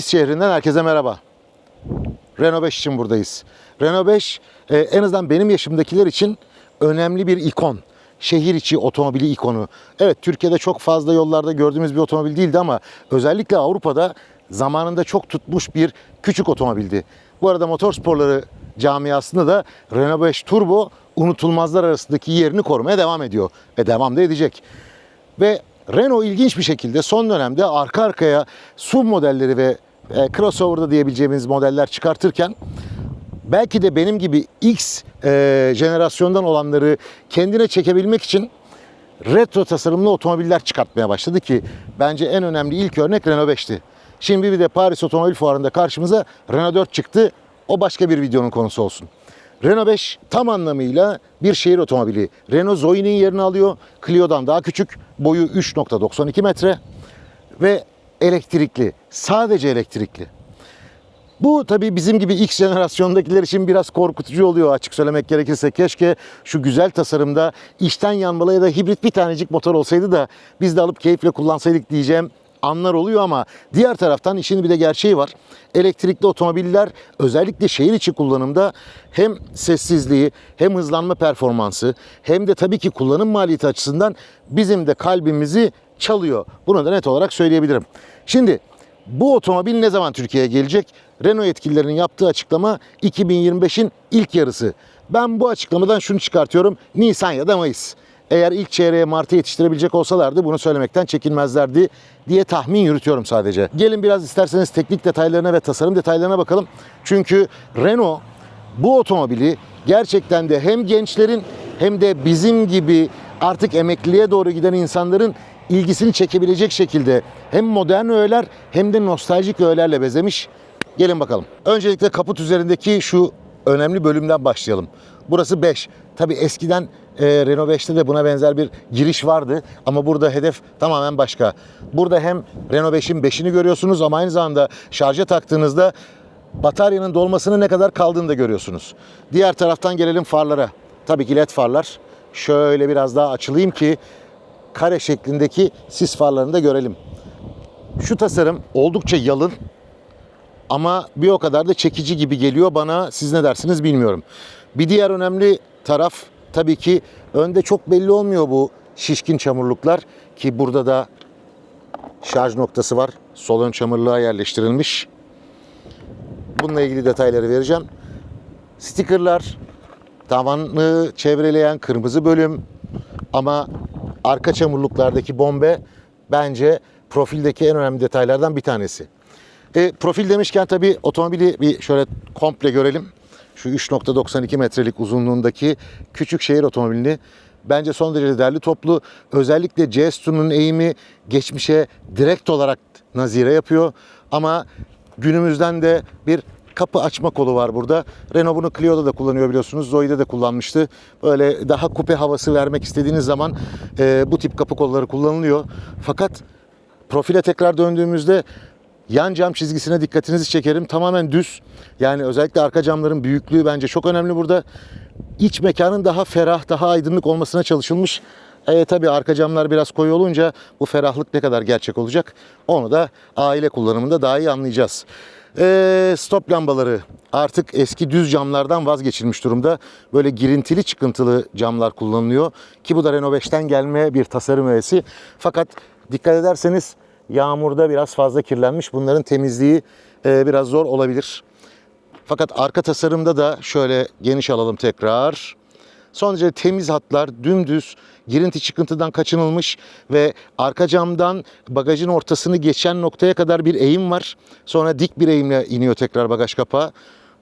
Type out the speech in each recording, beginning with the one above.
Nice şehrinden herkese merhaba. Renault 5 için buradayız. Renault 5 e, en azından benim yaşımdakiler için önemli bir ikon. Şehir içi otomobili ikonu. Evet Türkiye'de çok fazla yollarda gördüğümüz bir otomobil değildi ama özellikle Avrupa'da zamanında çok tutmuş bir küçük otomobildi. Bu arada motorsporları camiasında da Renault 5 Turbo unutulmazlar arasındaki yerini korumaya devam ediyor. Ve devam da edecek. Ve Renault ilginç bir şekilde son dönemde arka arkaya SUV modelleri ve e, crossover'da diyebileceğimiz modeller çıkartırken belki de benim gibi X e, jenerasyondan olanları kendine çekebilmek için retro tasarımlı otomobiller çıkartmaya başladı ki bence en önemli ilk örnek Renault 5'ti. Şimdi bir de Paris Otomobil Fuarı'nda karşımıza Renault 4 çıktı. O başka bir videonun konusu olsun. Renault 5 tam anlamıyla bir şehir otomobili. Renault Zoe'nin yerini alıyor. Clio'dan daha küçük. Boyu 3.92 metre ve elektrikli. Sadece elektrikli. Bu tabii bizim gibi X jenerasyondakiler için biraz korkutucu oluyor açık söylemek gerekirse. Keşke şu güzel tasarımda içten yanmalı ya da hibrit bir tanecik motor olsaydı da biz de alıp keyifle kullansaydık diyeceğim anlar oluyor ama diğer taraftan işin bir de gerçeği var. Elektrikli otomobiller özellikle şehir içi kullanımda hem sessizliği hem hızlanma performansı hem de tabii ki kullanım maliyeti açısından bizim de kalbimizi çalıyor. Bunu da net olarak söyleyebilirim. Şimdi bu otomobil ne zaman Türkiye'ye gelecek? Renault yetkililerinin yaptığı açıklama 2025'in ilk yarısı. Ben bu açıklamadan şunu çıkartıyorum. Nisan ya da Mayıs. Eğer ilk çeyreğe Mart'a yetiştirebilecek olsalardı bunu söylemekten çekinmezlerdi diye tahmin yürütüyorum sadece. Gelin biraz isterseniz teknik detaylarına ve tasarım detaylarına bakalım. Çünkü Renault bu otomobili gerçekten de hem gençlerin hem de bizim gibi artık emekliliğe doğru giden insanların ilgisini çekebilecek şekilde hem modern öğeler hem de nostaljik öğelerle bezemiş. Gelin bakalım. Öncelikle kaput üzerindeki şu önemli bölümden başlayalım. Burası 5. Tabi eskiden e, Renault 5'te de buna benzer bir giriş vardı ama burada hedef tamamen başka. Burada hem Renault 5'in 5'ini görüyorsunuz ama aynı zamanda şarja taktığınızda bataryanın dolmasının ne kadar kaldığını da görüyorsunuz. Diğer taraftan gelelim farlara. Tabii ki led farlar. Şöyle biraz daha açılayım ki kare şeklindeki sis farlarını da görelim. Şu tasarım oldukça yalın ama bir o kadar da çekici gibi geliyor bana. Siz ne dersiniz bilmiyorum. Bir diğer önemli taraf tabii ki önde çok belli olmuyor bu şişkin çamurluklar ki burada da şarj noktası var. Sol ön çamurluğa yerleştirilmiş. Bununla ilgili detayları vereceğim. Stickerlar, tavanı çevreleyen kırmızı bölüm ama arka çamurluklardaki bombe bence profildeki en önemli detaylardan bir tanesi. E, profil demişken tabii otomobili bir şöyle komple görelim. Şu 3.92 metrelik uzunluğundaki küçük şehir otomobilini bence son derece değerli toplu. Özellikle Cestu'nun eğimi geçmişe direkt olarak nazire yapıyor. Ama günümüzden de bir kapı açma kolu var burada. Renault bunu Clio'da da kullanıyor biliyorsunuz. Zoe'de de kullanmıştı. Böyle daha kupe havası vermek istediğiniz zaman e, bu tip kapı kolları kullanılıyor. Fakat profile tekrar döndüğümüzde yan cam çizgisine dikkatinizi çekerim. Tamamen düz. Yani özellikle arka camların büyüklüğü bence çok önemli burada. İç mekanın daha ferah, daha aydınlık olmasına çalışılmış. E, tabii arka camlar biraz koyu olunca bu ferahlık ne kadar gerçek olacak onu da aile kullanımında daha iyi anlayacağız. E, stop lambaları artık eski düz camlardan vazgeçilmiş durumda. Böyle girintili çıkıntılı camlar kullanılıyor ki bu da Renault 5'ten gelme bir tasarım öğesi. Fakat dikkat ederseniz yağmurda biraz fazla kirlenmiş. Bunların temizliği e, biraz zor olabilir. Fakat arka tasarımda da şöyle geniş alalım tekrar. Son derece temiz hatlar, dümdüz, girinti çıkıntıdan kaçınılmış ve arka camdan bagajın ortasını geçen noktaya kadar bir eğim var. Sonra dik bir eğimle iniyor tekrar bagaj kapağı.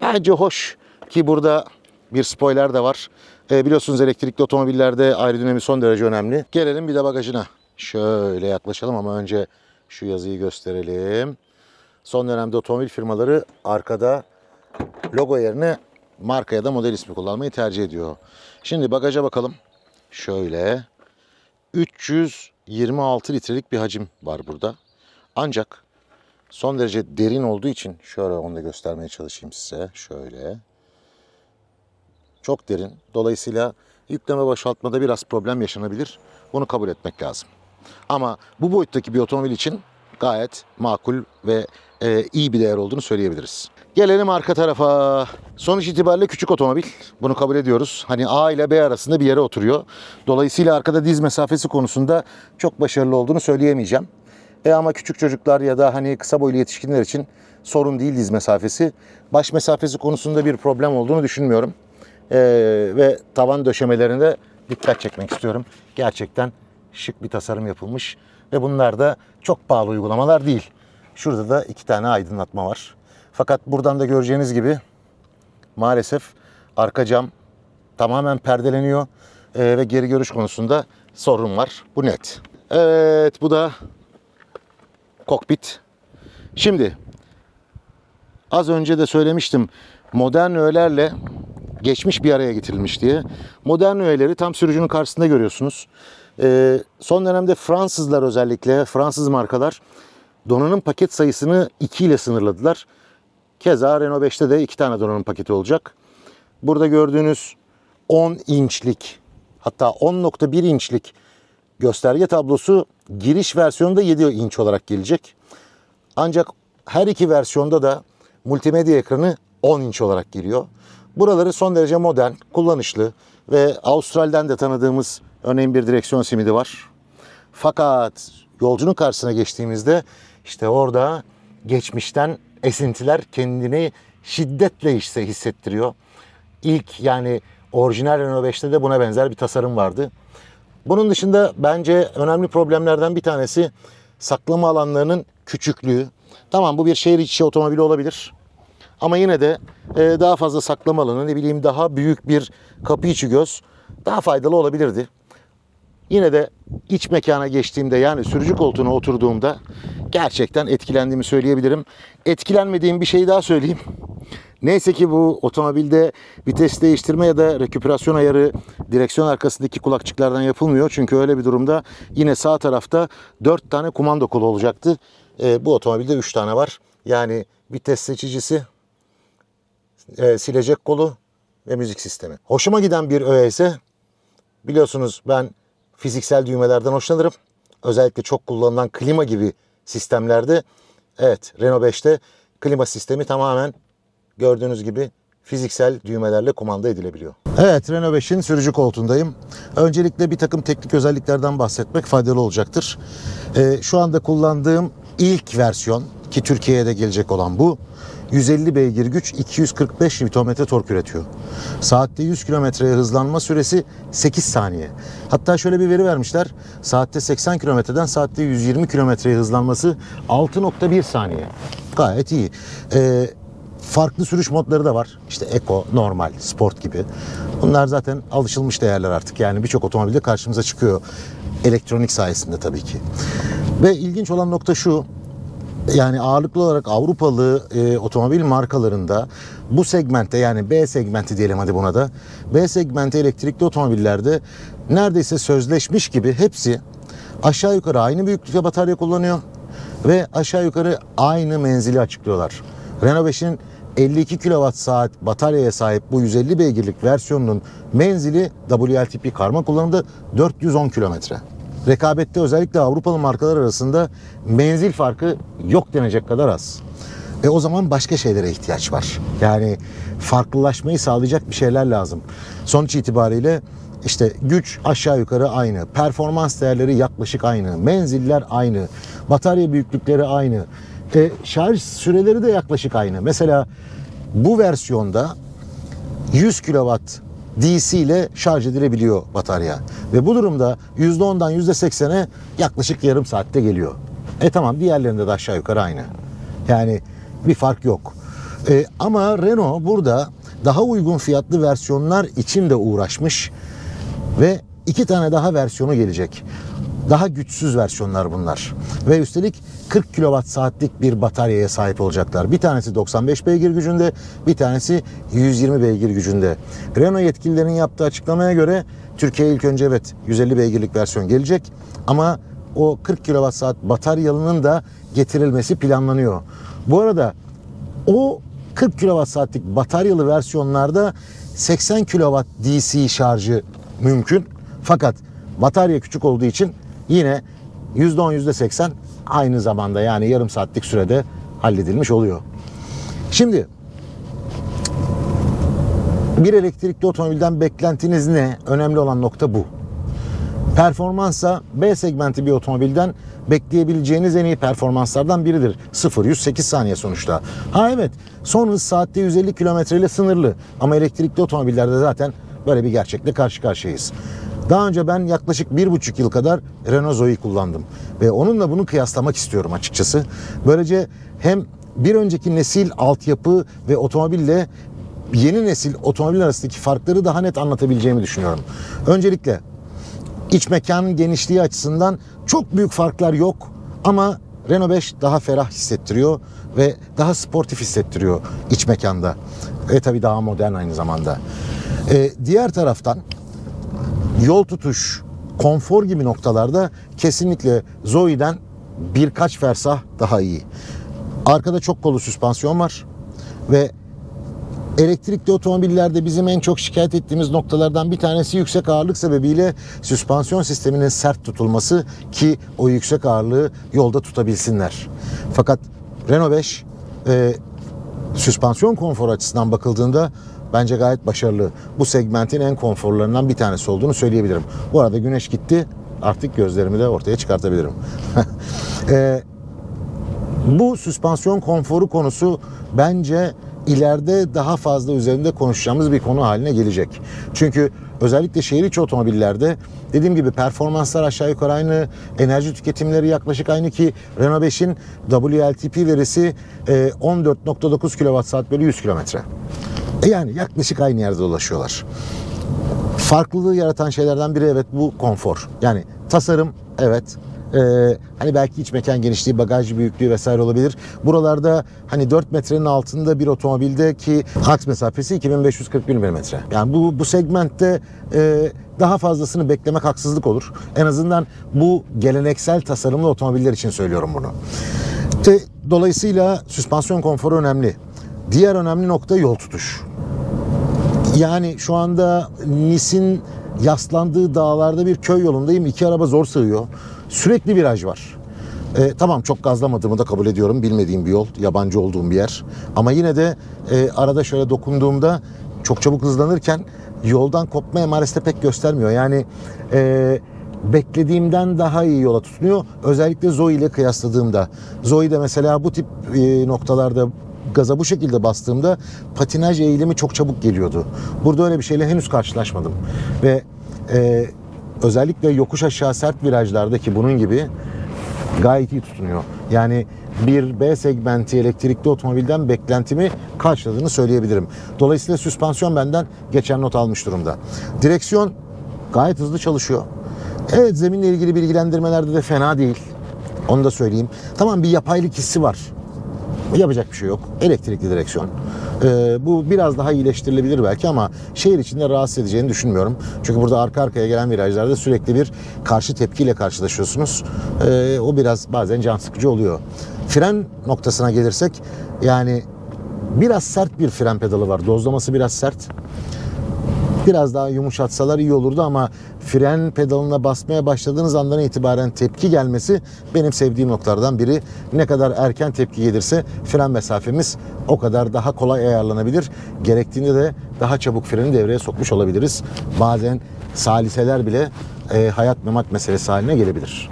Bence hoş ki burada bir spoiler de var. E, biliyorsunuz elektrikli otomobillerde aerodinami son derece önemli. Gelelim bir de bagajına. Şöyle yaklaşalım ama önce şu yazıyı gösterelim. Son dönemde otomobil firmaları arkada logo yerine marka ya da model ismi kullanmayı tercih ediyor. Şimdi bagaja bakalım. Şöyle 326 litrelik bir hacim var burada. Ancak son derece derin olduğu için şöyle onu da göstermeye çalışayım size. Şöyle. Çok derin. Dolayısıyla yükleme boşaltmada biraz problem yaşanabilir. Bunu kabul etmek lazım. Ama bu boyuttaki bir otomobil için gayet makul ve e, iyi bir değer olduğunu söyleyebiliriz. Gelelim arka tarafa. Sonuç itibariyle küçük otomobil. Bunu kabul ediyoruz. Hani A ile B arasında bir yere oturuyor. Dolayısıyla arkada diz mesafesi konusunda çok başarılı olduğunu söyleyemeyeceğim. E ama küçük çocuklar ya da hani kısa boylu yetişkinler için sorun değil diz mesafesi. Baş mesafesi konusunda bir problem olduğunu düşünmüyorum. E, ve tavan döşemelerine dikkat çekmek istiyorum. Gerçekten şık bir tasarım yapılmış ve bunlar da çok pahalı uygulamalar değil. Şurada da iki tane aydınlatma var. Fakat buradan da göreceğiniz gibi maalesef arka cam tamamen perdeleniyor Ee, ve geri görüş konusunda sorun var. Bu net. Evet bu da kokpit. Şimdi az önce de söylemiştim modern öğelerle geçmiş bir araya getirilmiş diye. Modern öğeleri tam sürücünün karşısında görüyorsunuz. Ee, son dönemde Fransızlar özellikle Fransız markalar donanım paket sayısını 2 ile sınırladılar. Keza Renault 5'te de 2 tane donanım paketi olacak. Burada gördüğünüz 10 inçlik hatta 10.1 inçlik gösterge tablosu giriş versiyonunda 7 inç olarak gelecek. Ancak her iki versiyonda da multimedya ekranı 10 inç olarak geliyor. Buraları son derece modern, kullanışlı ve Avustral'den de tanıdığımız örneğin bir direksiyon simidi var. Fakat yolcunun karşısına geçtiğimizde işte orada geçmişten esintiler kendini şiddetle işte hissettiriyor. İlk yani orijinal Renault 5'te de buna benzer bir tasarım vardı. Bunun dışında bence önemli problemlerden bir tanesi saklama alanlarının küçüklüğü. Tamam bu bir şehir içi otomobili olabilir. Ama yine de e, daha fazla saklama alanı, ne bileyim daha büyük bir kapı içi göz daha faydalı olabilirdi. Yine de iç mekana geçtiğimde yani sürücü koltuğuna oturduğumda gerçekten etkilendiğimi söyleyebilirim. Etkilenmediğim bir şey daha söyleyeyim. Neyse ki bu otomobilde vites değiştirme ya da reküperasyon ayarı direksiyon arkasındaki kulakçıklardan yapılmıyor. Çünkü öyle bir durumda yine sağ tarafta 4 tane kumanda kolu olacaktı. Ee, bu otomobilde 3 tane var. Yani vites seçicisi, e, silecek kolu ve müzik sistemi. Hoşuma giden bir öğe ise biliyorsunuz ben fiziksel düğmelerden hoşlanırım. Özellikle çok kullanılan klima gibi sistemlerde evet Renault 5'te klima sistemi tamamen gördüğünüz gibi fiziksel düğmelerle kumanda edilebiliyor. Evet Renault 5'in sürücü koltuğundayım. Öncelikle bir takım teknik özelliklerden bahsetmek faydalı olacaktır. Ee, şu anda kullandığım ilk versiyon ki Türkiye'ye de gelecek olan bu. 150 beygir güç 245 Nm tork üretiyor. Saatte 100 kilometreye hızlanma süresi 8 saniye. Hatta şöyle bir veri vermişler. Saatte 80 kilometreden saatte 120 kilometreye hızlanması 6.1 saniye. Gayet iyi. Ee, farklı sürüş modları da var. İşte Eco, normal, sport gibi. Bunlar zaten alışılmış değerler artık. Yani birçok otomobilde karşımıza çıkıyor. Elektronik sayesinde tabii ki. Ve ilginç olan nokta şu. Yani ağırlıklı olarak Avrupalı e, otomobil markalarında bu segmentte yani B segmenti diyelim hadi buna da. B segmenti elektrikli otomobillerde neredeyse sözleşmiş gibi hepsi aşağı yukarı aynı büyüklükte batarya kullanıyor ve aşağı yukarı aynı menzili açıklıyorlar. Renault 5'in 52 kWh saat bataryaya sahip bu 150 beygirlik versiyonunun menzili WLTP karma kullanımda 410 kilometre. Rekabette özellikle Avrupalı markalar arasında menzil farkı yok denecek kadar az. E o zaman başka şeylere ihtiyaç var. Yani farklılaşmayı sağlayacak bir şeyler lazım. Sonuç itibariyle işte güç aşağı yukarı aynı, performans değerleri yaklaşık aynı, menziller aynı, batarya büyüklükleri aynı, e, şarj süreleri de yaklaşık aynı. Mesela bu versiyonda 100 kW DC ile şarj edilebiliyor batarya. Ve bu durumda %10'dan %80'e yaklaşık yarım saatte geliyor. E tamam diğerlerinde de aşağı yukarı aynı. Yani bir fark yok. E, ama Renault burada daha uygun fiyatlı versiyonlar için de uğraşmış ve iki tane daha versiyonu gelecek. Daha güçsüz versiyonlar bunlar. Ve üstelik 40 kWh saatlik bir bataryaya sahip olacaklar. Bir tanesi 95 beygir gücünde, bir tanesi 120 beygir gücünde. Renault yetkililerinin yaptığı açıklamaya göre Türkiye'ye ilk önce evet 150 beygirlik versiyon gelecek ama o 40 kWh bataryalının da getirilmesi planlanıyor. Bu arada o 40 kWh saatlik bataryalı versiyonlarda 80 kW DC şarjı mümkün. Fakat batarya küçük olduğu için yine %10 %80 aynı zamanda yani yarım saatlik sürede halledilmiş oluyor. Şimdi bir elektrikli otomobilden beklentiniz ne? Önemli olan nokta bu. Performansa B segmenti bir otomobilden bekleyebileceğiniz en iyi performanslardan biridir. 0-108 saniye sonuçta. Ha evet son hız saatte 150 km ile sınırlı ama elektrikli otomobillerde zaten böyle bir gerçekle karşı karşıyayız. Daha önce ben yaklaşık bir buçuk yıl kadar Renault Zoe kullandım ve onunla bunu kıyaslamak istiyorum açıkçası. Böylece hem bir önceki nesil altyapı ve otomobille yeni nesil otomobil arasındaki farkları daha net anlatabileceğimi düşünüyorum. Öncelikle İç mekanın genişliği açısından çok büyük farklar yok ama Renault 5 daha ferah hissettiriyor ve daha sportif hissettiriyor iç mekanda. Ve tabii daha modern aynı zamanda. Ee, diğer taraftan yol tutuş, konfor gibi noktalarda kesinlikle Zoe'den birkaç fersah daha iyi. Arkada çok kolu süspansiyon var ve Elektrikli otomobillerde bizim en çok şikayet ettiğimiz noktalardan bir tanesi yüksek ağırlık sebebiyle süspansiyon sisteminin sert tutulması ki o yüksek ağırlığı yolda tutabilsinler. Fakat Renault 5 e, süspansiyon konforu açısından bakıldığında bence gayet başarılı. Bu segmentin en konforlarından bir tanesi olduğunu söyleyebilirim. Bu arada güneş gitti. Artık gözlerimi de ortaya çıkartabilirim. e, bu süspansiyon konforu konusu bence ileride daha fazla üzerinde konuşacağımız bir konu haline gelecek. Çünkü özellikle şehir içi otomobillerde dediğim gibi performanslar aşağı yukarı aynı, enerji tüketimleri yaklaşık aynı ki Renault 5'in WLTP verisi e, 14.9 kWh bölü 100 kilometre. Yani yaklaşık aynı yerde dolaşıyorlar. Farklılığı yaratan şeylerden biri evet bu konfor. Yani tasarım evet ee, hani belki iç mekan genişliği, bagaj büyüklüğü vesaire olabilir. Buralarda hani 4 metrenin altında bir otomobilde ki aks mesafesi 2541 mm. Yani bu bu segmentte e, daha fazlasını beklemek haksızlık olur. En azından bu geleneksel tasarımlı otomobiller için söylüyorum bunu. E, dolayısıyla süspansiyon konforu önemli. Diğer önemli nokta yol tutuş. Yani şu anda Nis'in yaslandığı dağlarda bir köy yolundayım. İki araba zor sığıyor. Sürekli viraj var. E, tamam çok gazlamadığımı da kabul ediyorum. Bilmediğim bir yol, yabancı olduğum bir yer. Ama yine de e, arada şöyle dokunduğumda çok çabuk hızlanırken yoldan kopma emaresi de pek göstermiyor. Yani e, beklediğimden daha iyi yola tutunuyor. Özellikle Zoe ile kıyasladığımda. Zoe'de mesela bu tip e, noktalarda gaza bu şekilde bastığımda patinaj eğilimi çok çabuk geliyordu. Burada öyle bir şeyle henüz karşılaşmadım. Ve e, özellikle yokuş aşağı sert virajlardaki bunun gibi gayet iyi tutunuyor. Yani bir B segmenti elektrikli otomobilden beklentimi karşıladığını söyleyebilirim. Dolayısıyla süspansiyon benden geçen not almış durumda. Direksiyon gayet hızlı çalışıyor. Evet zeminle ilgili bilgilendirmelerde de fena değil. Onu da söyleyeyim. Tamam bir yapaylık hissi var. Yapacak bir şey yok. Elektrikli direksiyon. Ee, bu biraz daha iyileştirilebilir belki ama şehir içinde rahatsız edeceğini düşünmüyorum. Çünkü burada arka arkaya gelen virajlarda sürekli bir karşı tepkiyle karşılaşıyorsunuz. Ee, o biraz bazen can sıkıcı oluyor. Fren noktasına gelirsek yani biraz sert bir fren pedalı var. Dozlaması biraz sert biraz daha yumuşatsalar iyi olurdu ama fren pedalına basmaya başladığınız andan itibaren tepki gelmesi benim sevdiğim noktalardan biri. Ne kadar erken tepki gelirse fren mesafemiz o kadar daha kolay ayarlanabilir. Gerektiğinde de daha çabuk freni devreye sokmuş olabiliriz. Bazen saliseler bile e, hayat memat meselesi haline gelebilir.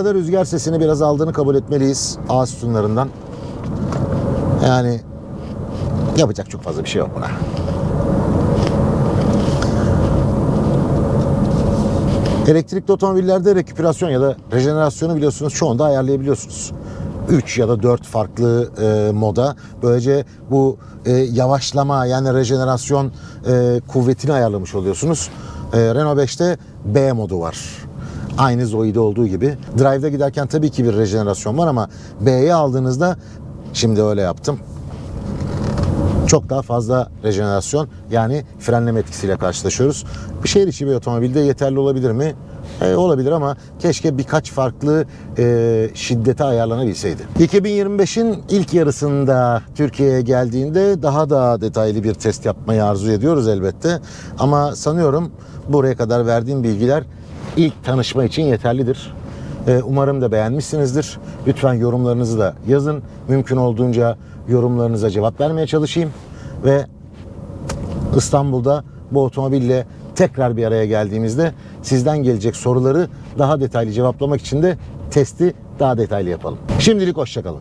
Arada rüzgar sesini biraz aldığını kabul etmeliyiz ağ sütunlarından. Yani yapacak çok fazla bir şey yok buna. Elektrikli otomobillerde reküperasyon ya da rejenerasyonu biliyorsunuz çoğunda ayarlayabiliyorsunuz. 3 ya da 4 farklı e, moda. Böylece bu e, yavaşlama yani rejenerasyon e, kuvvetini ayarlamış oluyorsunuz. E, Renault 5'te B modu var. Aynı Zoe'de olduğu gibi. Drive'da giderken tabii ki bir rejenerasyon var ama B'ye aldığınızda şimdi öyle yaptım. Çok daha fazla rejenerasyon yani frenleme etkisiyle karşılaşıyoruz. Bir şehir içi bir otomobilde yeterli olabilir mi? E, olabilir ama keşke birkaç farklı e, şiddete ayarlanabilseydi. 2025'in ilk yarısında Türkiye'ye geldiğinde daha da detaylı bir test yapmayı arzu ediyoruz elbette. Ama sanıyorum buraya kadar verdiğim bilgiler ilk tanışma için yeterlidir. E, umarım da beğenmişsinizdir. Lütfen yorumlarınızı da yazın. Mümkün olduğunca yorumlarınıza cevap vermeye çalışayım. Ve İstanbul'da bu otomobille tekrar bir araya geldiğimizde sizden gelecek soruları daha detaylı cevaplamak için de testi daha detaylı yapalım. Şimdilik hoşçakalın.